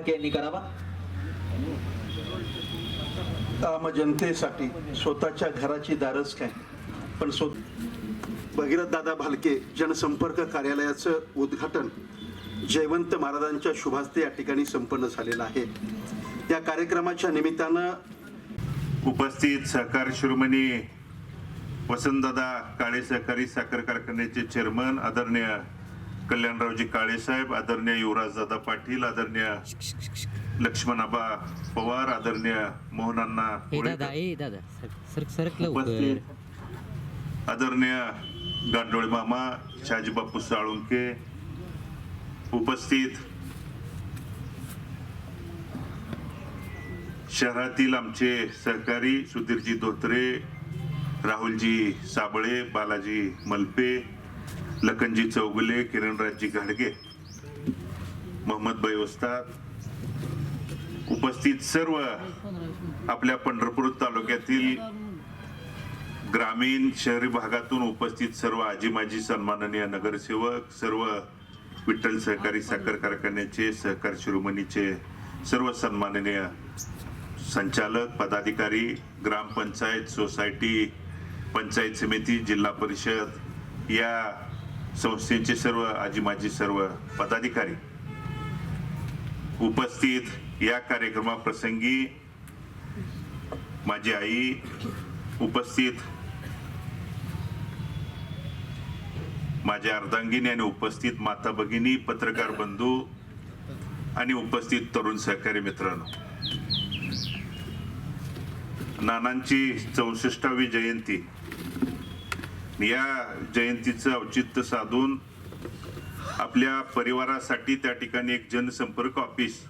ढाके यांनी करावा. आम जनतेसाठी स्वतःच्या घराची दारच काय? पण स्व भगीरथ दादा भालके जनसंपर्क कार्यालयाचं उद्घाटन जयवंत महाराजांच्या शुभास्ते या ठिकाणी संपन्न झालेलं आहे. या कार्यक्रमाच्या निमित्तानं उपस्थित सहकार शिरोमणी वसंतदादा काळे सहकारी साखर कारखान्याचे चेअरमन आदरणीय कल्याणरावजी काळे साहेब आदरणीय युवराजदादा पाटील आदरणीय लक्ष्मणाबा पवार आदरणीय मोहनांना आदरणीय गांडोळे मामा शहाजीबापू साळुंके उपस्थित. शहरातील आमचे सहकारी सुधीरजी धोत्रे राहुलजी साबळे बालाजी मलपे लखनजी चौगुले किरणराजजी घाडगे मोहम्मद भाई वस्ताद उपस्थित सर्व आपल्या पंढरपूर तालुक्यातील ग्रामीण शहरी भागातून उपस्थित सर्व आजी माजी सन्माननीय नगरसेवक सर्व विठ्ठल सहकारी साखर कारखान्याचे सहकार शिरोमणीचे सर्व सन्माननीय संचालक पदाधिकारी ग्रामपंचायत सोसायटी पंचायत समिती जिल्हा परिषद या संस्थेचे सर्व आजी माजी सर्व पदाधिकारी उपस्थित या कार्यक्रमाप्रसंगी माझी आई उपस्थित माझ्या अर्धांगिनी आणि उपस्थित माता भगिनी पत्रकार बंधू आणि उपस्थित तरुण सहकारी मित्रांनो. नानांची चौसष्टावी जयंती या जयंतीचं औचित्य साधून आपल्या परिवारासाठी त्या ठिकाणी एक जनसंपर्क ऑफिस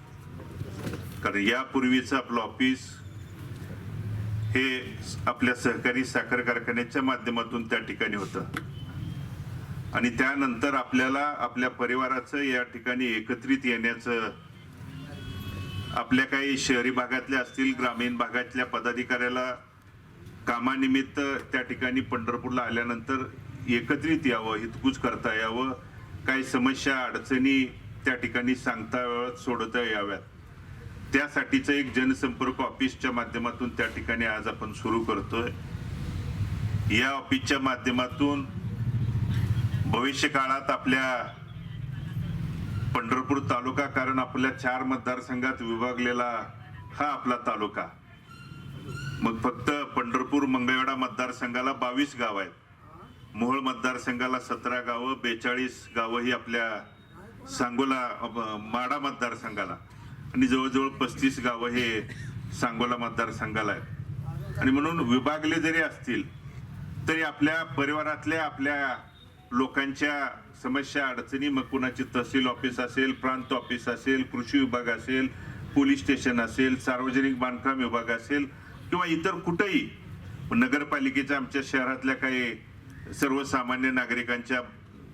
कारण यापूर्वीचं आपलं ऑफिस हे आपल्या सहकारी साखर कारखान्याच्या माध्यमातून त्या ठिकाणी होतं. आणि त्यानंतर आपल्याला आपल्या परिवाराचं या ठिकाणी एकत्रित येण्याचं आपल्या काही शहरी भागातल्या असतील ग्रामीण भागातल्या पदाधिकाऱ्याला कामानिमित्त त्या ठिकाणी पंढरपूरला आल्यानंतर एकत्रित यावं हितकूच करता यावं काही समस्या अडचणी त्या ठिकाणी सांगता याव्यात सोडवता याव्यात. त्यासाठीचं एक जनसंपर्क ऑफिसच्या माध्यमातून त्या ठिकाणी आज आपण सुरू करतोय. या ऑफिसच्या माध्यमातून भविष्य काळात आपल्या पंढरपूर तालुका कारण आपल्या चार मतदारसंघात विभागलेला हा आपला तालुका. मग फक्त पंढरपूर मंगळवेढा मतदारसंघाला बावीस गाव आहेत. मोहोळ मतदारसंघाला सतरा गावं बेचाळीस गावं ही आपल्या सांगोला माडा मतदारसंघाला. आणि जवळजवळ पस्तीस गावं हे सांगोला मतदारसंघाला आहेत. आणि म्हणून विभागले जरी असतील तरी आपल्या परिवारातल्या आपल्या लोकांच्या समस्या अडचणी मग कुणाची तहसील ऑफिस असेल प्रांत ऑफिस असेल कृषी विभाग असेल पोलीस स्टेशन असेल सार्वजनिक बांधकाम विभाग असेल किंवा इतर कुठंही नगरपालिकेच्या आमच्या शहरातल्या काही सर्वसामान्य नागरिकांच्या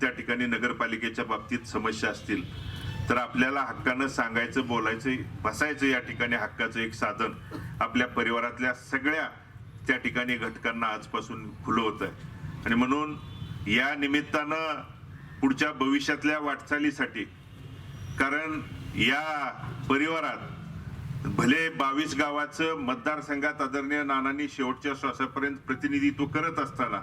त्या ठिकाणी नगरपालिकेच्या बाबतीत समस्या असतील तर आपल्याला हक्कानं सांगायचं बोलायचं बसायचं या ठिकाणी हक्काचं एक साधन आपल्या परिवारातल्या सगळ्या त्या ठिकाणी घटकांना आजपासून खुलं होत आहे आणि म्हणून या निमित्तानं पुढच्या भविष्यातल्या वाटचालीसाठी कारण या परिवारात भले बावीस गावाचं मतदारसंघात आदरणीय नानांनी शेवटच्या श्वासापर्यंत प्रतिनिधित्व करत असताना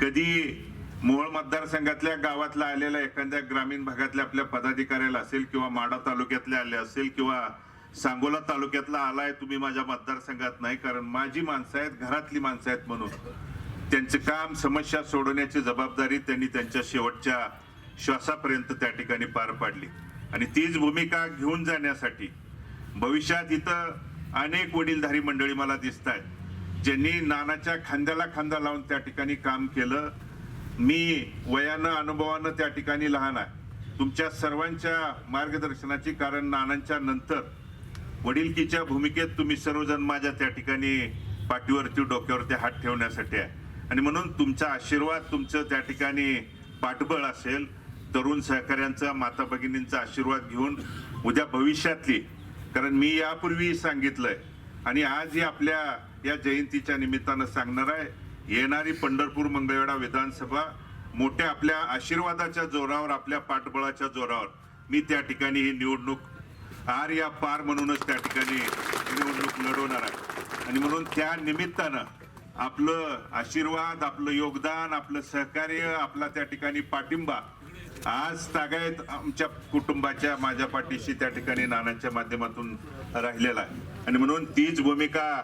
कधी मोहोळ मतदारसंघातल्या गावातला आलेल्या एखाद्या ग्रामीण भागातल्या आपल्या पदाधिकाऱ्याला असेल किंवा माडा तालुक्यातल्या आले असेल किंवा सांगोला तालुक्यातला आलाय तुम्ही माझ्या मतदारसंघात नाही कारण माझी माणसं आहेत घरातली माणसं आहेत म्हणून. त्यांचं काम समस्या सोडवण्याची जबाबदारी त्यांनी त्यांच्या शेवटच्या श्वासापर्यंत त्या ठिकाणी पार पाडली. आणि तीच भूमिका घेऊन जाण्यासाठी भविष्यात इथं अनेक वडीलधारी मंडळी मला दिसत आहेत ज्यांनी नानाच्या खांद्याला खांदा लावून त्या ठिकाणी काम केलं. मी वयानं अनुभवानं त्या ठिकाणी लहान आहे. तुमच्या सर्वांच्या मार्गदर्शनाची कारण नानांच्या नंतर. वडीलकीच्या भूमिकेत तुम्ही सर्वजण माझ्या त्या ठिकाणी पाठीवरती डोक्यावरती हात ठेवण्यासाठी आहे. आणि म्हणून तुमचा आशीर्वाद तुमचं त्या ठिकाणी पाठबळ असेल तरुण सहकाऱ्यांचा माता भगिनींचा आशीर्वाद घेऊन उद्या भविष्यातली कारण मी यापूर्वी सांगितलंय. आणि आज ही आपल्या या जयंतीच्या निमित्तानं सांगणार आहे येणारी पंढरपूर मंगळवेढा विधानसभा मोठ्या आपल्या आशीर्वादाच्या जोरावर आपल्या पाठबळाच्या जोरावर मी त्या ठिकाणी ही निवडणूक आर या पार म्हणूनच त्या ठिकाणी निवडणूक लढवणार आहे. आणि म्हणून त्या निमित्तानं आपलं आशीर्वाद आपलं योगदान आपलं सहकार्य आपला त्या ठिकाणी पाठिंबा आज तागायत आमच्या कुटुंबाच्या माझ्या पाठीशी त्या ठिकाणी नानांच्या माध्यमातून राहिलेला आहे. आणि म्हणून तीच भूमिका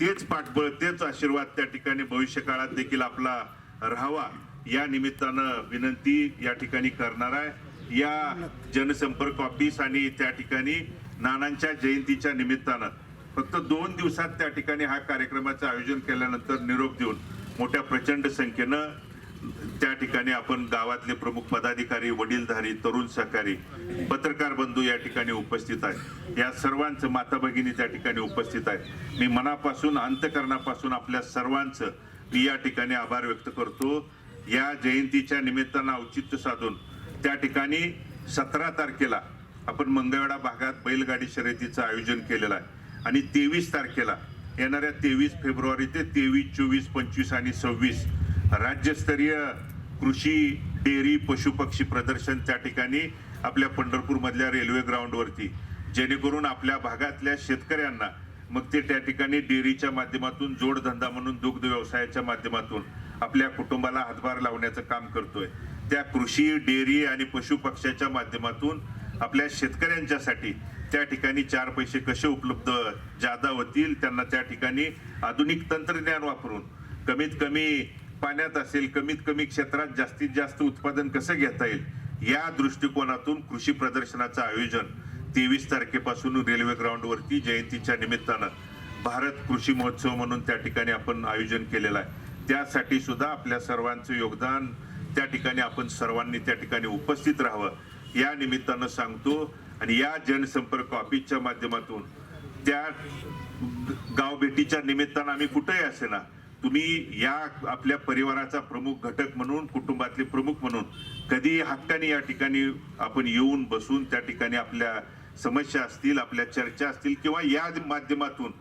तेच पाठबळ तेच आशीर्वाद त्या ठिकाणी भविष्य काळात देखील आपला राहावा या निमित्तानं विनंती या ठिकाणी करणार आहे. या जनसंपर्क ऑफिस आणि त्या ठिकाणी नानांच्या जयंतीच्या निमित्तानं फक्त दोन दिवसात त्या ठिकाणी हा कार्यक्रमाचं आयोजन केल्यानंतर निरोप देऊन मोठ्या प्रचंड संख्येनं त्या ठिकाणी आपण गावातले प्रमुख पदाधिकारी वडीलधारी तरुण सहकारी पत्रकार बंधू या ठिकाणी उपस्थित आहेत. या सर्वांचं माता भगिनी त्या ठिकाणी उपस्थित आहेत. मी मनापासून अंतकरणापासून आपल्या सर्वांचं मी या ठिकाणी आभार व्यक्त करतो. या जयंतीच्या निमित्तानं औचित्य साधून त्या ठिकाणी सतरा तारखेला आपण मंगळवेढा भागात बैलगाडी शर्यतीचं आयोजन केलेलं आहे. आणि तेवीस तारखेला येणाऱ्या तेवीस फेब्रुवारी ते तेवीस चोवीस पंचवीस आणि सव्वीस राज्यस्तरीय कृषी डेअरी पशुपक्षी प्रदर्शन त्या ठिकाणी आपल्या पंढरपूरमधल्या रेल्वे ग्राउंडवरती. जेणेकरून आपल्या भागातल्या शेतकऱ्यांना मग ते त्या ठिकाणी डेअरीच्या माध्यमातून जोडधंदा म्हणून दुग्ध व्यवसायाच्या माध्यमातून आपल्या कुटुंबाला हातभार लावण्याचं काम करतोय. त्या कृषी डेअरी आणि पशुपक्ष्याच्या माध्यमातून आपल्या शेतकऱ्यांच्यासाठी त्या ठिकाणी चार पैसे कसे उपलब्ध जादा होतील त्यांना त्या ठिकाणी आधुनिक तंत्रज्ञान वापरून कमीत कमी पाण्यात असेल कमीत कमी क्षेत्रात जास्तीत जास्त उत्पादन कसं घेता येईल? या दृष्टिकोनातून कृषी प्रदर्शनाचं आयोजन तेवीस तारखेपासून रेल्वे ग्राउंडवरती जयंतीच्या निमित्तानं भारत कृषी महोत्सव म्हणून त्या ठिकाणी आपण आयोजन केलेलं आहे. त्यासाठी सुद्धा आपल्या सर्वांचं योगदान त्या ठिकाणी आपण सर्वांनी त्या ठिकाणी उपस्थित राहावं या निमित्तानं सांगतो. आणि या जनसंपर्क ऑफिसच्या माध्यमातून त्या गाव भेटीच्या निमित्तानं आम्ही कुठेही असे ना तुम्ही या आपल्या परिवाराचा प्रमुख घटक म्हणून कुटुंबातले प्रमुख म्हणून कधी हक्काने या ठिकाणी आपण येऊन बसून त्या ठिकाणी आपल्या समस्या असतील आपल्या चर्चा असतील किंवा या माध्यमातून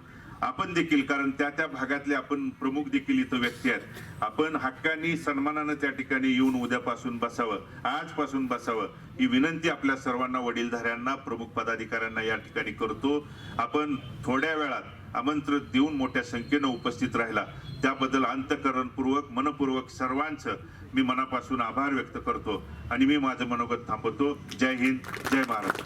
आपण देखील कारण त्या त्या भागातले आपण प्रमुख देखील इथं व्यक्ती आहेत आपण हक्कानी सन्मानानं त्या ठिकाणी येऊन उद्यापासून बसावं आजपासून बसावं ही विनंती आपल्या सर्वांना वडीलधाऱ्यांना प्रमुख पदाधिकाऱ्यांना या ठिकाणी करतो. आपण थोड्या वेळात आमंत्रण देऊन मोठ्या संख्येनं उपस्थित राहिला. त्याबद्दल अंतकरणपूर्वक मनपूर्वक सर्वांचं मी मनापासून आभार व्यक्त करतो. आणि मी माझं मनोगत थांबवतो. जय हिंद जय महाराष्ट्र.